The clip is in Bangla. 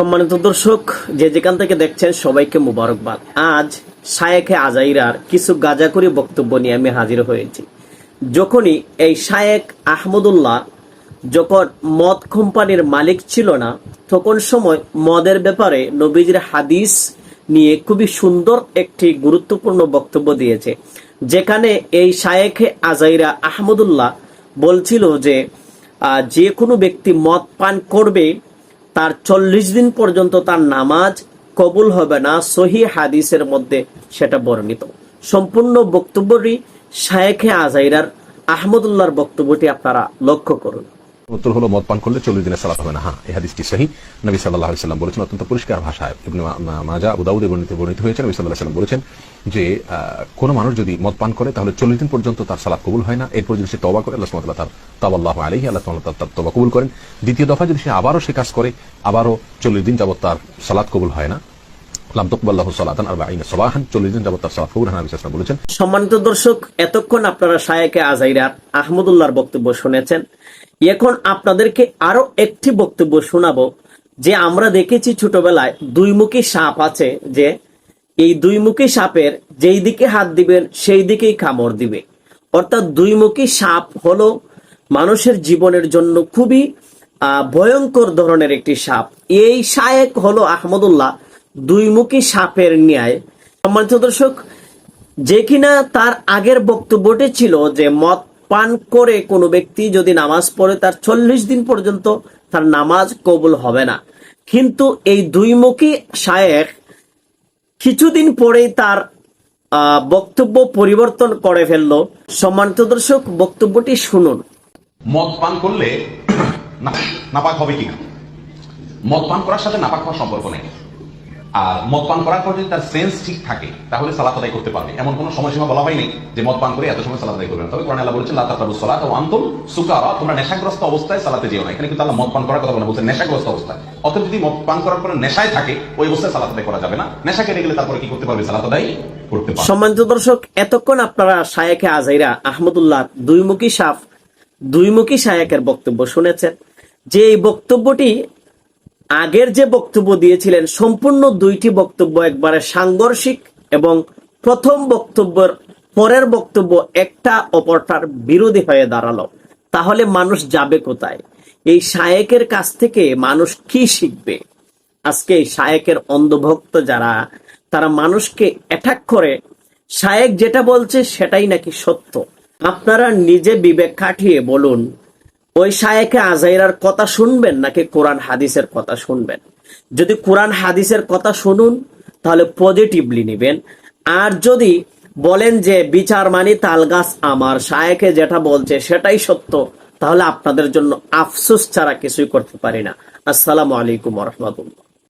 সম্মানিত দর্শক, যে যেখান থেকে দেখছেন সবাইকে মুবারকবাদ। আজ শায়েখে আজাইরার কিছু গাজাকরি বক্তব্য নিয়ে আমি হাজির হয়েছি। যখনই এই শায়েক আহমদুল্লাহ যখন মদ কোম্পানির মালিক ছিল না, তখন সময় মদের ব্যাপারে নবীজির হাদিস নিয়ে খুবই সুন্দর একটি গুরুত্বপূর্ণ বক্তব্য দিয়েছে। যেখানে এই শায়েখে আজাইরা আহমদুল্লাহ বলছিল যে যে কোনো ব্যক্তি মদ পান করবে তার চল্লিশ দিন পর্যন্ত তার নামাজ কবুল হবে না, সহি হাদিসের মধ্যে সেটা বর্ণিত। সম্পূর্ণ বক্তব্যটি শায়েখে আজাইরার আহমদুল্লাহর বক্তব্যটি আপনারা লক্ষ্য করুন। উত্তর হলো মদ পান করলে চল্লিশ দিনের সালাত হবে না। হ্যাঁ এই হাদিসটি সহি। নবী সাল্লাহ সাল্লাম বলেছেন, অত্যন্ত পরিষ্কার ভাষায় ইবনে মাজা, আবু দাউদে বর্ণিত বর্ণিত হয়েছে। নবী সাল্লাহ সাল্লাম বলেছেন যে কোনো মানুষ যদি মদ পান করে, তাহলে চল্লিশ দিন পর্যন্ত তার সালাত কবুল হয় না। এরপর যদি সে তবা করে, আল্লাহ তাআলা তার তাবাল্লাহ আলাইহি, আল্লাহ ওয়া তার তবা কবুল করেন। দ্বিতীয় দফা যদি সে আবারও সে কাজ করে, আবারও চল্লিশ দিন যাবত তার সালাত কবুল হয় না বলেছেন। সম্মানিত দর্শক, এতক্ষণ আপনারা শায়েকে আজাইরার আহমদুল্লাহর বক্তব্য শুনেছেন। এখন আপনাদেরকে আরও একটি বক্তব্য শোনাবো, যে আমরা দেখেছি ছোটবেলায় দুইমুখী সাপ আছে যে, এই দুইমুখী সাপের যেই দিকে হাত দিবেন, সেই দিকেই কামড় দিবে। অর্থাৎ দুইমুখী সাপ হলো মানুষের জীবনের জন্য খুবই ভয়ঙ্কর ধরনের একটি সাপ। এই শায়েক হলো আহমদুল্লাহ দুইমুখী সাপের ন্যায়। সম্মানিত দর্শক, যে কিনা তার আগের বক্তব্যটি ছিল যে মদ পান করে কোনো ব্যক্তি যদি নামাজ পড়ে, তার চল্লিশ দিন পর্যন্ত তার নামাজ কবুল হবে না। কিন্তু এই দুইমুখী শায়েখ কিছুদিন পরেই তার বক্তব্য পরিবর্তন করে ফেলল। সম্মানিত দর্শক, বক্তব্যটি শুনুন। মদ পান করলে নাপাক হবে কিনা? মদ পান করার সাথে নাপাক হওয়ার সম্পর্ক নেই। আর মদ পান করার পর যদি তার সেন্স ঠিক থাকে, তাহলে সালাত আদায় করতে পারবে। এমন কোনো সময়সীমা বলা হয়নি যে মদ পান করে এত সময় সালাত আদায় করবে না। তবে কোরআন আল্লাহ বলেছেন লাতা তাবু সালাত ও আন্তম সুকারা তোমরা নেশাগ্রস্ত অবস্থায় সালাতে যেও না। এখানে কিন্তু আল্লাহ মদ পান করার কথা বলে বলছেন নেশাগ্রস্ত অবস্থায়। অতএব যদি মদ পান করার পরে নেশায় থাকে, ওই অবস্থায় সালাত আদায় করা যাবে না। নেশা কেটে গেলে তারপরে কি করতে পারবে? সালাত আদায় করতে পারবে। সম্মানিত দর্শক, এতক্ষণ আপনারা শায়েখে আজাইরা আহমদুল্লাহ দুইমুখী সাফ, দুইমুখী শায়েকের বক্তব্য শুনেছেন। যে এই বক্তব্যটি আগের যে বক্তব্য দিয়েছিলেন, সম্পূর্ণ দুইটি বক্তব্য একবারে সাংঘর্ষিক এবং প্রথম বক্তব্যের পরের বক্তব্য একটা অপরটার বিরোধী হয়ে দাঁড়াল। তাহলে মানুষ যাবে কোথায়? এই শায়েকের কাছ থেকে মানুষ কি শিখবে? আজকে এই শায়েকের অন্ধভক্ত যারা, তারা মানুষকে অ্যাটাক করে। শায়েক যেটা বলছে সেটাই নাকি সত্য। আপনারা নিজে বিবেক খাটিয়ে বলুন ওই শায়েকে আজাইরার কথা শুনবেন নাকি কোরআন হাদিসের কথা শুনবেন? যদি কোরআন হাদিসের কথা শুনুন, তাহলে পজিটিভলি নেবেন। আর যদি বলেন যে, বিচার মানি তালগাছ আমার শায়েকে যেটা বলছে সেটাই সত্য, তাহলে আপনাদের জন্য আফসোস ছাড়া কিছুই করতে পারি না। আসসালামু আলাইকুম রহমতুল্লাহ।